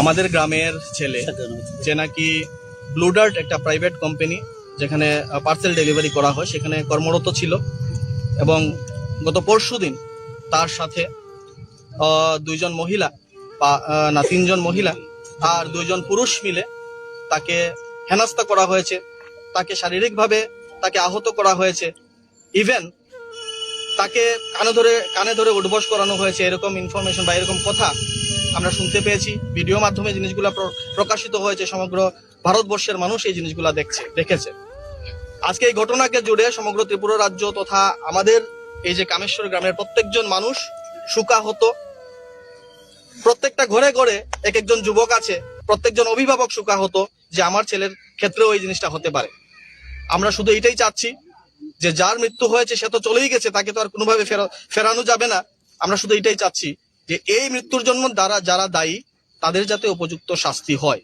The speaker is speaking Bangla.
আমাদের গ্রামের ছেলে, যে নাকি ব্লুডার্ট একটা প্রাইভেট কোম্পানি যেখানে পার্সেল ডেলিভারি করা হয়, সেখানে কর্মরত ছিল এবং গত পরশু দিন তার সাথে দুইজন মহিলা না, তিনজন মহিলা আর দুইজন পুরুষ মিলে তাকে হেনাস্তা করা হয়েছে, তাকে শারীরিকভাবে তাকে আহত করা হয়েছে। ইভেন তাকে কানে ধরে কানে ধরে উঠবস করানো হয়েছে, এরকম ইনফরমেশন বা এরকম কথা আমরা শুনতে পেয়েছি। ভিডিও মাধ্যমে জিনিসগুলো প্রকাশিত হয়েছে, সমগ্র ভারতবর্ষের মানুষ এই জিনিসগুলো দেখছে, দেখেছে। আজকে এই ঘটনাকে জুড়ে সমগ্র ত্রিপুরা রাজ্য তথা আমাদের এই যে কামেশ্বর গ্রামের প্রত্যেকজন মানুষ সুকাহত। প্রত্যেকটা ঘরে ঘরে এক একজন যুবক আছে, প্রত্যেকজন অভিভাবক সুকাহত যে আমার ছেলের ক্ষেত্রেও এই জিনিসটা হতে পারে। আমরা শুধু এটাই চাচ্ছি যে যার মৃত্যু হয়েছে, সে তো চলেই গেছে, তাকে তো আর কোনোভাবে ফেরা- ফেরানো যাবে না। আমরা শুধু এটাই চাচ্ছি যে, এই মৃত্যুর জন্য দ্বারা যারা দায়ী, তাদের যাতে উপযুক্ত শাস্তি হয়।